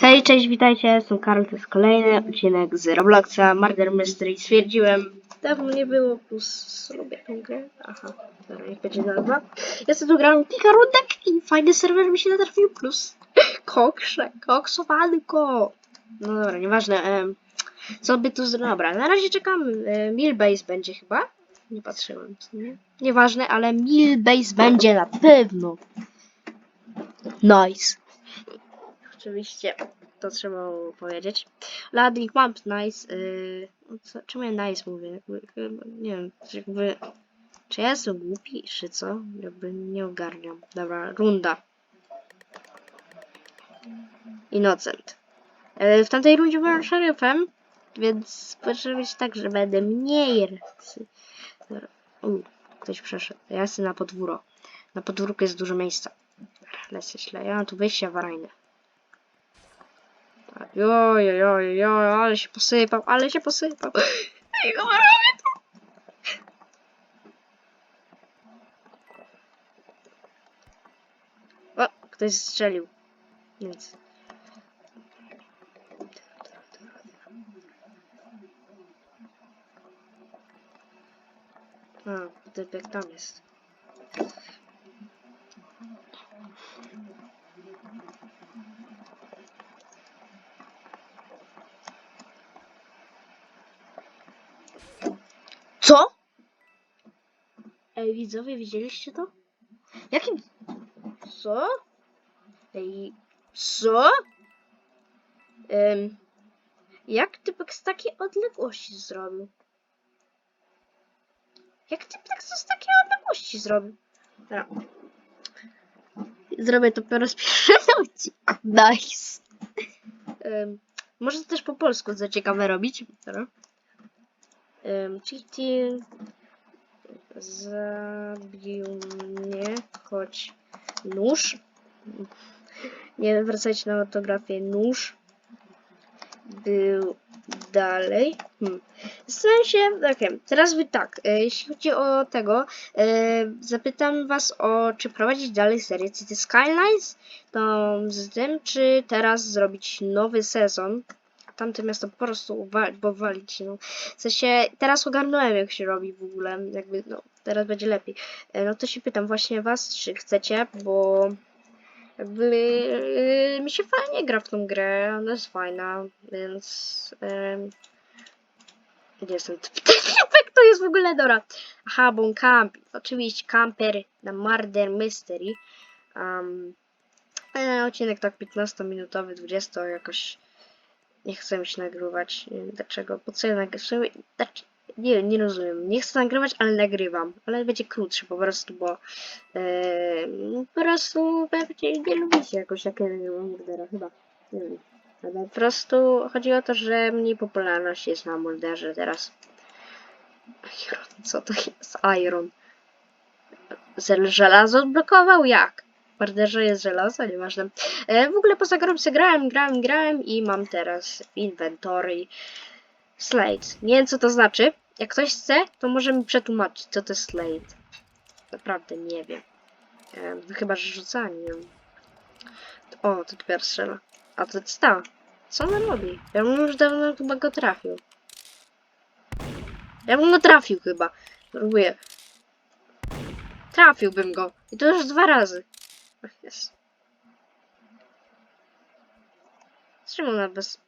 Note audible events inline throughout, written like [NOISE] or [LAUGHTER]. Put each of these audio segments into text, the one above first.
Hej, cześć, witajcie, jestem Karol, to jest kolejny odcinek z Robloxa Murder Mystery. Stwierdziłem, dawno nie było, plus lubię tę grę. Aha, dobra, niech będzie nazwa. Ja sobie tu grałem kilka i fajny serwer mi się natrafił, plus [LAUGHS] koksze, koksowanko. No dobra, nieważne, em, co by tu zrobić. Dobra, na razie czekam, e, Milbase będzie chyba. Nie patrzyłem, co nie? Nieważne, ale Milbase będzie na pewno. Nice. Oczywiście, to trzeba powiedzieć. Ladnik Map Nice. Yy, co, czemu ja Nice mówię? Nie wiem, jakby. Czy ja jestem głupi, czy co? Jakby nie ogarniam. Dobra, runda. Innocent. Yy, w tamtej rundzie byłem szeryfem, więc proszę być tak, że będę mniej. U, ktoś przeszedł. Ja jestem na podwórko. Na podwórku jest dużo miejsca. Lecę źle. Ja mam tu wyjście awaryjne. Joj, joj, joj, joj, ale się posypał, ale się posypał. [LAUGHS] Ej, no robię to. O, ktoś strzelił. Nic. A, typek tam jest. Co? Ej, widzowie, widzieliście to? Jakim... Co? Ej, co? Ym, jak typek z takiej odległości zrobił? Jak typek z takiej odległości zrobił? Dobra. Zrobię to po raz pierwszy odcinku. Nice. Ym, może to też po polsku za ciekawe robić. Dobra. Um, cheating zabił mnie, choć nóż. Nie wracajcie na ortografię. Nóż był dalej. Hmm. Zastanawiam się, okay. teraz wy tak, e, jeśli chodzi o tego, e, zapytam was o, czy prowadzić dalej serię City Skylines, to z tym, czy teraz zrobić nowy sezon, tamte miasto po prostu uwalić, bo walić, no. W sensie, teraz ogarnąłem, jak się robi w ogóle, jakby, no, teraz będzie lepiej. E, No to się pytam właśnie was, czy chcecie, bo jakby yy, mi się fajnie gra w tą grę, ona jest fajna, więc... Yy, gdzie jestem? Jak [LAUGHS] to jest w ogóle, dobra. Aha, bo on camp, oczywiście camper na Murder Mystery. Um, odcinek tak 15-minutowy, 20 jakoś nie chcę mi się nagrywać. Nie wiem dlaczego. Po co ja nagrywam? Nie nie rozumiem. Nie chcę nagrywać, ale nagrywam. Ale będzie krótszy po prostu, bo e, po prostu pewnie nie lubicie jakoś jak ja nagrywam Mordera chyba. Nie wiem. Ale po prostu chodzi o to, że mniej popularność jest na Morderze teraz. Iron, co to jest Iron? Żelazo odblokował? Jak? W Morderze jest żelazo? Nieważne. E, w ogóle poza grą sobie grałem, grałem, grałem i mam teraz inventory slate. Nie wiem co to znaczy. Jak ktoś chce, to może mi przetłumaczyć co to jest slate. Naprawdę nie wiem. E, no chyba, że rzucanie. O, to dopiero strzela. A to jest ta. Co on robi? Ja bym już dawno chyba go trafił. Ja bym go trafił chyba. Próbuję. Trafiłbym go. I to już dwa razy. Jest. Czemu na bez...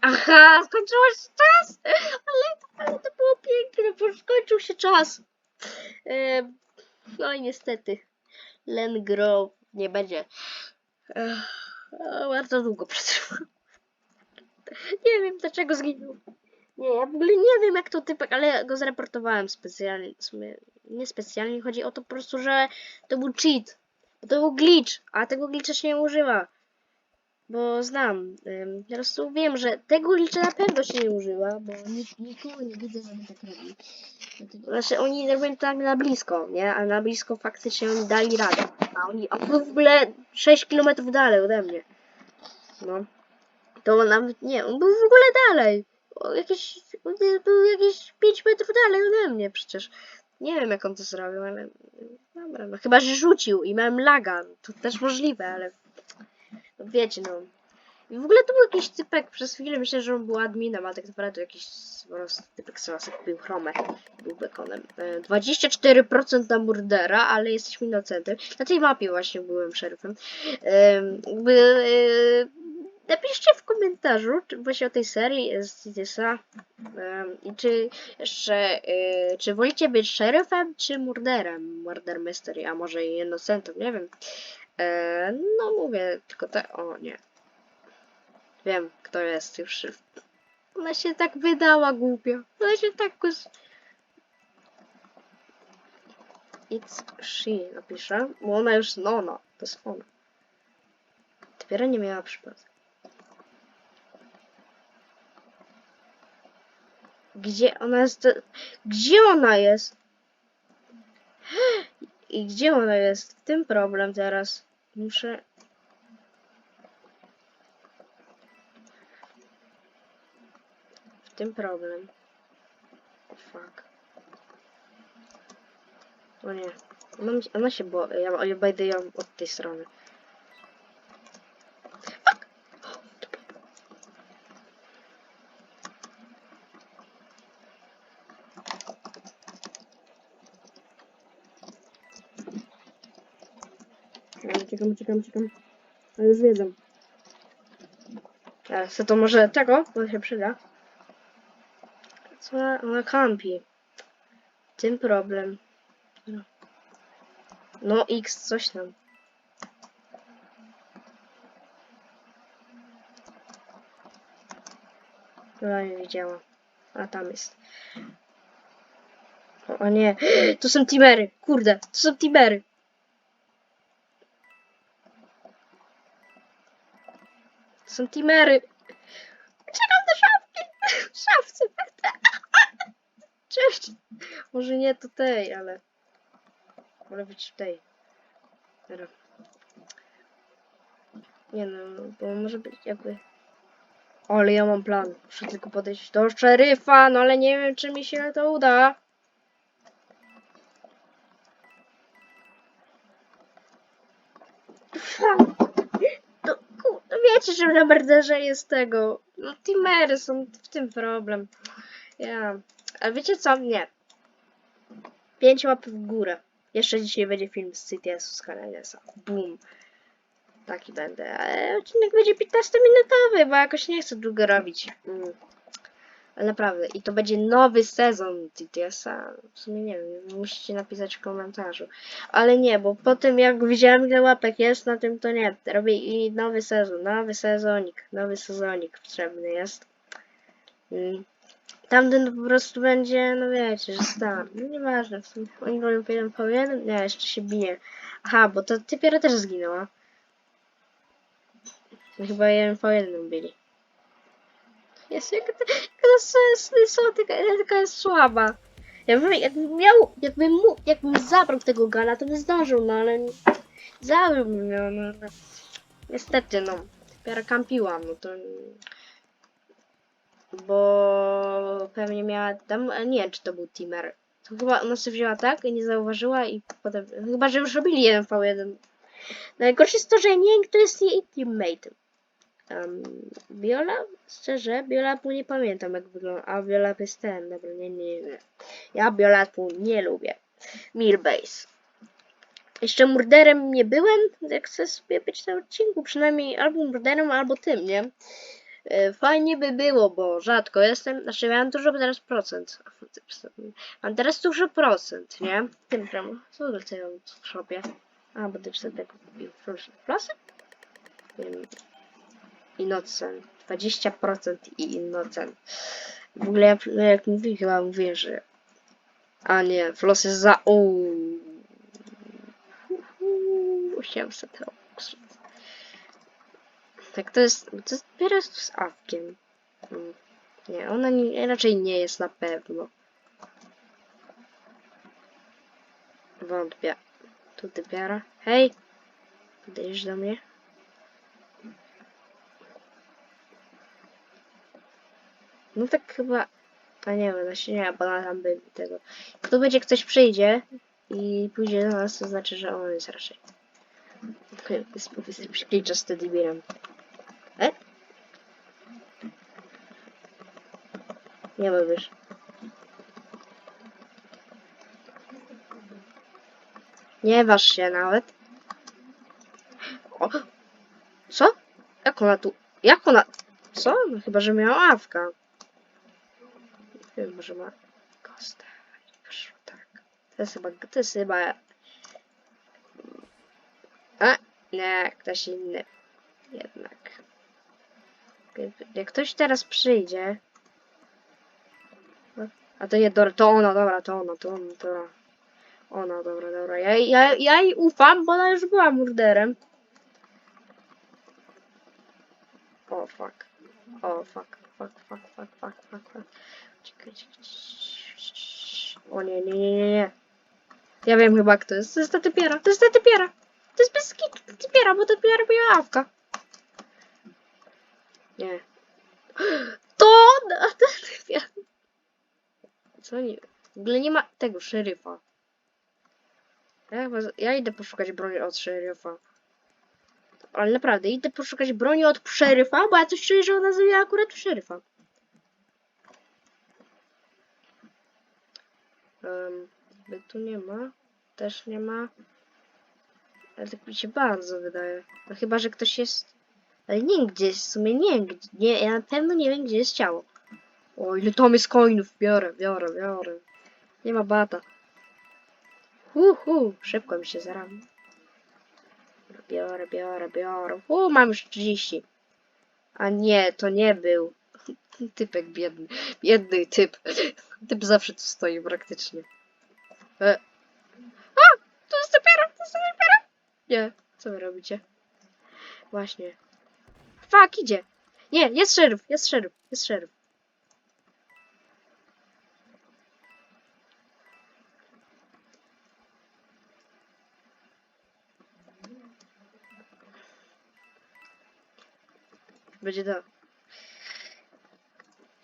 Aha, skończył się czas! Ale, ale to było piękne, bo skończył się czas. Em, no i niestety. Len Grove nie będzie. O, bardzo długo przetrwał. Nie wiem dlaczego zginął. Nie, ja w ogóle nie wiem jak to typek, ale go zreportowałem specjalnie. W sumie nie specjalnie, chodzi o to po prostu, że to był cheat. To był glitch, a tego glitcha się nie używa. Bo znam. Ym, po prostu wiem, że tego glitcha na pewno się nie używa, bo nik- nikogo nie widzę, żeby tak robił. Dlatego, znaczy oni robią tak na blisko, nie? A na blisko faktycznie oni dali radę. A oni a w ogóle 6 km dalej ode mnie. No. To nawet nie, on był w ogóle dalej. O, jakieś, był jakieś 5 metrów dalej ode mnie przecież. Nie wiem jak on to zrobił, ale dobra, no chyba, że rzucił i miałem laga. To też możliwe, ale Wiecie, no. I w ogóle to był jakiś typek, przez chwilę myślę, że on był adminem, a tak naprawdę jakiś po prostu typek lasek był chromę, był bekonem. E, 24% na murdera, ale jesteśmy inocentem. Na tej mapie właśnie byłem szeryfem. Em, Jakby, e, napiszcie w komentarzu, czy właśnie o tej serii z Citisa i czy jeszcze, e, czy wolicie być szeryfem, czy murderem, murder mystery, a może i innocentem, nie wiem. E, no mówię, tylko te, o nie. Wiem, kto jest już. Ona się tak wydała głupio. Ona się tak kus... It's she napiszę, bo ona już, no no, to jest ona. Dopiero nie miała przypadku. Gdzie ona jest? Gdzie ona jest? I gdzie ona jest? W tym problem teraz. Muszę... W tym problem. Fuck. O nie. Ona, ona się boi. Ja, będę ją od tej strony. Fuck! Ja Uciekam, uciekam, uciekam. Ale już wiedzą. Teraz to może tego, bo się przyda. Co ona, kampi? Tym problem. No. No X, coś tam. Chyba nie widziała. A tam jest. O, o nie, [GASPS] to są timery. Kurde, to są timery. Są timery. Uciekam do szafki. W [LAUGHS] szafce. [LAUGHS] Cześć. Może nie tutaj, ale... Wolę być tutaj. Dobra. Nie no, bo może być jakby... Ale ja mam plan. Muszę tylko podejść do szeryfa, no ale nie wiem, czy mi się to uda. No, kurde, wiecie, że na Berderze jest tego. No, teamery są w tym problem. Ja. A wiecie co? Nie. Pięć łap w górę. Jeszcze dzisiaj będzie film z CTS-u z Canadesa. Boom. Taki będę. Ale odcinek będzie 15-minutowy, bo jakoś nie chcę długo robić. Mm. Ale naprawdę. I to będzie nowy sezon CTS-a. W sumie nie wiem, musicie napisać w komentarzu. Ale nie, bo po tym jak widziałem ile łapek jest na tym, to nie. Robię i nowy sezon, nowy sezonik, nowy sezonik potrzebny jest. Mm. Tamten po prostu będzie, no wiecie, że stan. No nieważne, w sumie. Oni robią jeden po jeden. Nie, jeszcze się bije. Aha, bo to typiera też zginęła. Chyba jeden po jednym byli. Jest jaka to, jaka to jest, słaba. Ja bym, jakbym miał, jakbym mu, jakbym zabrał tego gala, to by zdążył, no ale zabrałbym ją, no, no. Niestety, no. Dopiero kampiłam, no to... Bo pewnie miała tam, nie wiem, czy to był teamer. To chyba ona sobie wzięła tak i nie zauważyła i potem, chyba, że już robili 1v1. Najgorsze jest to, że nie wiem, kto jest jej teammate. Um, Biola? Szczerze, Biolatu nie pamiętam jak wygląda. A Biolat jest ten, dobra, nie, nie, nie. Ja Biolatu nie lubię. Milbase. Jeszcze murderem nie byłem, jak chcę sobie być na odcinku, przynajmniej albo murderem, albo tym, nie? E, Fajnie by było, bo rzadko jestem, znaczy miałem dużo teraz procent. Mam teraz dużo procent, nie? Tym czemu? Co dostaję w shopie? A, bo ty tego kupił. Proszę. Plusy? Innocent. 20% i Innocent. W ogóle jak, no jak mówię, chyba mówię, że... A nie, Floss jest za... Uuu. 800 robuxów. Tak to jest... To jest teraz z awkiem. Mm. Nie, ona nie, raczej nie jest na pewno. Wątpię. Tu dopiero. Hej! Podejdziesz do mnie? No tak chyba... A nie wiem, właśnie nie, bo ona tam by tego... Tu będzie ktoś przyjdzie i pójdzie do nas, to znaczy, że on jest raczej. Sklicza z Teddybearem. E? Nie mówisz. Nie waż się nawet. O. Co? Jak ona tu... Jak ona... Co? No chyba, że miała awka. Kostę. Już tak. To jest chyba... To jest chyba... A, nie, ktoś inny. Jednak. Jak ktoś teraz przyjdzie... A to nie, dobra, to ona, dobra, to ona, to ona, to ona. Ona, dobra, dobra. Ja, ja, ja jej ufam, bo ona już była murderem. O, fuck. O, fuck, fuck, fuck, fuck, fuck, fuck, fuck. O nie, nie, nie, nie, nie. Ja wiem chyba kto jest. To jest ta typiera, to jest ta typiera. To jest bez kitu typiera, bo typiera była awka. Nie. [GASPS] To. Co nie? W ogóle nie ma tego szeryfa. Ja, chyba ja idę poszukać broni od szeryfa. Ale naprawdę, idę poszukać broni od szeryfa, bo ja coś czuję, że ona zabiła akurat szeryfa. Um, tu nie ma. Też nie ma. Ale tak mi się bardzo wydaje. No chyba, że ktoś jest... Ale nie wiem, gdzie jest, w sumie nie. Nie, ja na pewno nie wiem, gdzie jest ciało. O, ile tam jest coinów. Biorę, biorę, biorę. Nie ma bata. Hu, hu, szybko mi się zarabi. Biorę, biorę, biorę. U, mam już 30. A nie, to nie był. Typek biedny. Biedny typ. Typ zawsze tu stoi praktycznie. E. A! To jest dopiero, to jest dopiero. Nie, co wy robicie? Właśnie. Fuck, idzie. Nie, jest szeryf, jest szeryf, jest szeryf. Będzie to.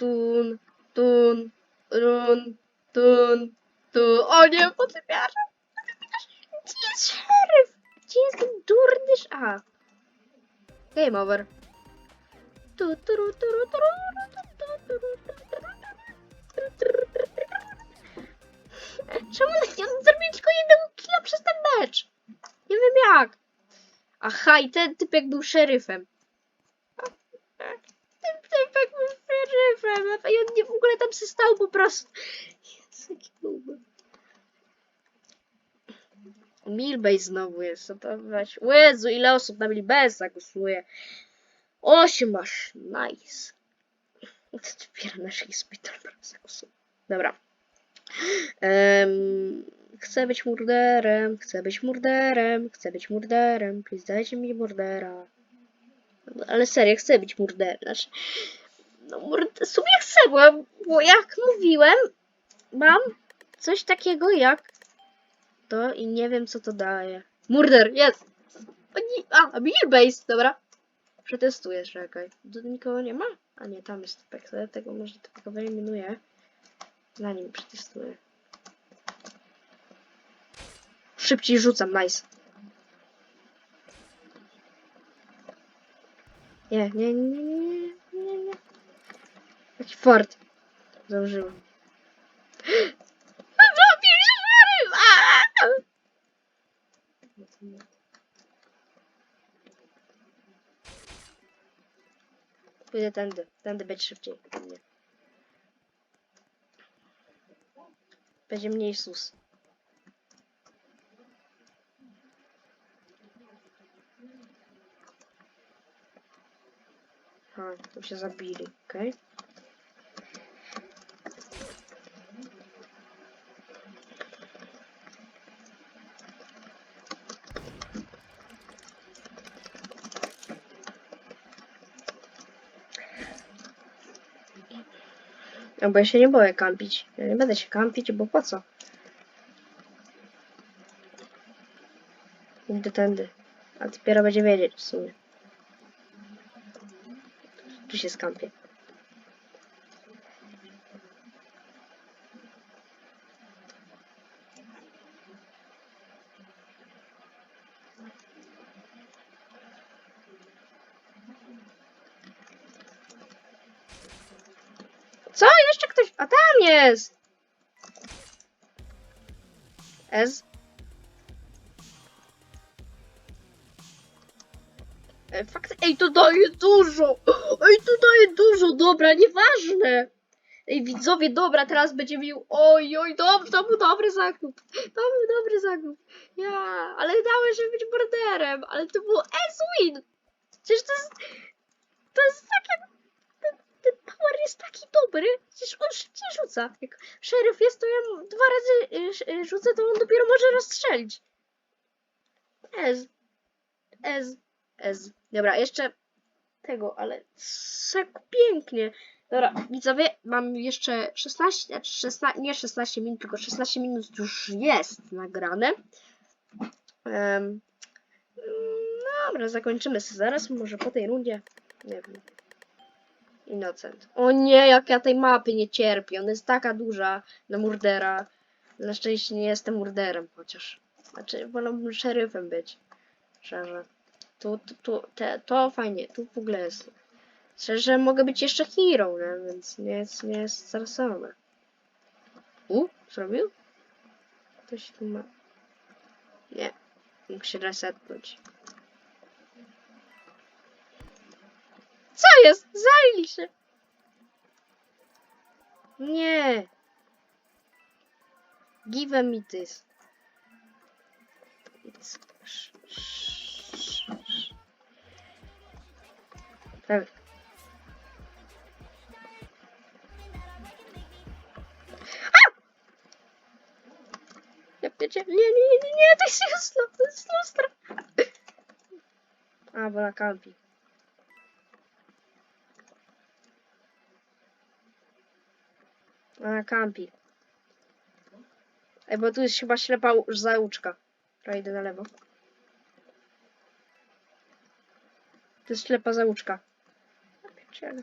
Tun, tun, run, tun, tu. O nie, potypiarze! Gdzie jest szeryf? Gdzie jest ten durny sz... Aha. Game over. Tu, turu, turu, turu, tu, tu, turu, turu. Czemu ja zrobiłem tylko jednego killa przez ten mecz? Nie wiem jak. Aha, i ten typek był szeryfem. Ten typek był a i on nie w ogóle tam się stał po prostu. Jezu, jaki numer. Milbase znowu jest, co to weź. O Jezu, ile osób na Milbase'a głosuje. Osiem masz, nice. To dopiero nasz hospital zagłosuje. Dobra. Em, chcę być murderem, chcę być murderem, chcę być murderem, please dajcie mi murdera. Ale serio, chcę być murderem. Znaczy, no, murde, w sumie chcę, bo, bo jak mówiłem, mam coś takiego jak to i nie wiem co to daje. Murder, jest! A, Base, dobra. Przetestuję, czekaj. Tu nikogo nie ma? A nie, tam jest ja tego może tylko wyeliminuję. Na nim przetestuję. Szybciej rzucam, nice. Nie, nie, nie, nie, nie, nie, nie. Jaki fart. [GASPS] Się szeryf! Aaa! Pójdę tędy. Tędy będzie szybciej. Nie. Będzie mniej sus. A, tu się zabili, okej. No bo ja się nie boję kampić. Ja nie będę się kampić, bo po co? Idę tędy. A dopiero będzie wiedzieć się skampię. Co? Jeszcze ktoś... A tam jest! S ej, to daje dużo! Ej, to daje dużo, dobra, nieważne! Ej, widzowie, dobra, teraz będzie mił. Oj, oj, dobrze, to był dobry zakup. To był dobry zakup. Ja, ale dałeś, żeby być borderem, ale to było S-win! Przecież to jest. To jest takie. Ten, ten power jest taki dobry, przecież on szybciej rzuca. Jak szeryf jest, to ja dwa razy y, y, rzucę, to on dopiero może rozstrzelić. S. S. S. Dobra, jeszcze tego, ale tak pięknie. Dobra, widzowie, mam jeszcze 16, znaczy 16, nie 16 minut, tylko 16 minut już jest nagrane. Em, dobra, zakończymy sobie zaraz, może po tej rundzie. Nie wiem. Innocent. O nie, jak ja tej mapy nie cierpię. Ona jest taka duża na murdera. Na szczęście nie jestem murderem chociaż. Znaczy, wolałbym szeryfem być. Szczerze. Tu, tu, tu te, to fajnie, tu w ogóle jest. Szczerze, mogę być jeszcze hero, nie? więc nie jest, nie jest. U, zrobił? Ktoś tu ma. Nie, mógł się resetnąć. Co jest? Zajęli się! Nie! Give me this. It's... Tak. Ja wiecie, nie, nie, nie, nie, to jest lustro, to jest lustro. A, bo na kampi. Na kampi. Ej, bo tu jest chyba ślepa zauczka. Dobra, idę na lewo. To jest ślepa zauczka. Ja pierdzielę.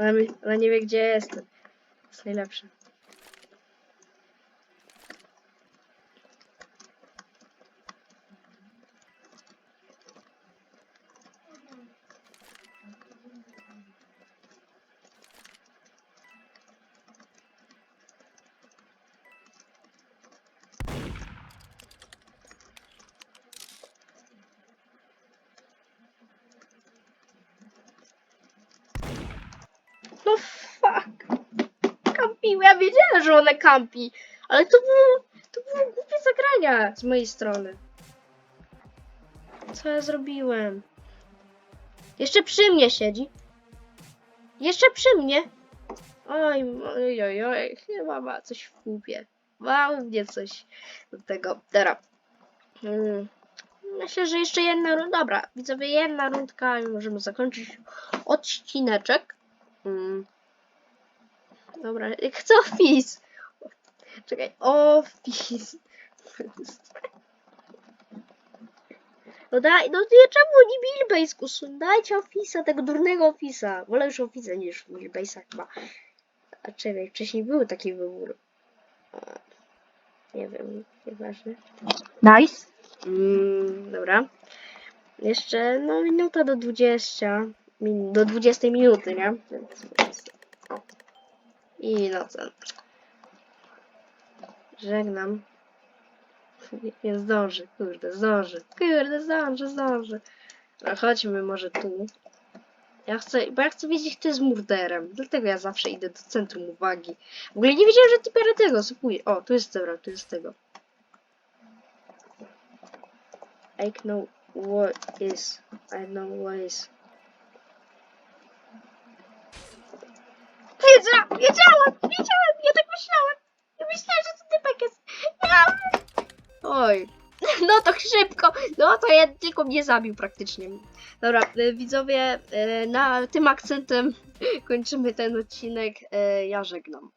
Ale, ale nie wie gdzie jestem. To jest najlepsze. No fuck. Kampił, ja wiedziałem, że one kampi. Ale to było, to było głupie zagrania z mojej strony. Co ja zrobiłem? Jeszcze przy mnie siedzi. Jeszcze przy mnie. Oj, oj, oj, oj, chyba ma coś w kupie. Ma u mnie coś do tego. Teraz. Hmm. Myślę, że jeszcze jedna rundka. Dobra, widzowie, jedna rundka i możemy zakończyć odcineczek. Mm. Dobra, jak chcę office. Czekaj, office. No daj, no nie, czemu nie Millbase kusun? Dajcie office'a, tego durnego office'a. Wolę już office'a niż Millbase'a chyba. A czekaj, wcześniej był taki wybór. Nie wiem, nieważne. Nice. Mm, dobra. Jeszcze, no, minuta do 20. Do 20 minuty, nie? Więc, więc, o. I no co? Żegnam. Nie zdąży, kurde, zdąży. Kurde, zdąży, zdąży. No chodźmy może tu. Ja chcę, bo ja chcę wiedzieć, kto jest murderem. Dlatego ja zawsze idę do centrum uwagi. W ogóle nie wiedziałem, że ty biorę tego, sypuję. O, tu jest dobra, tu jest tego. I know what is. I know what is. Wiedziałam, wiedziałam, ja tak myślałem. Ja myślałem, że to typek jest. Oj. [LAUGHS] No to szybko. No to ja tylko mnie zabił praktycznie. Dobra, y, widzowie, y, na tym akcentem [LAUGHS] kończymy ten odcinek. Y, Ja żegnam.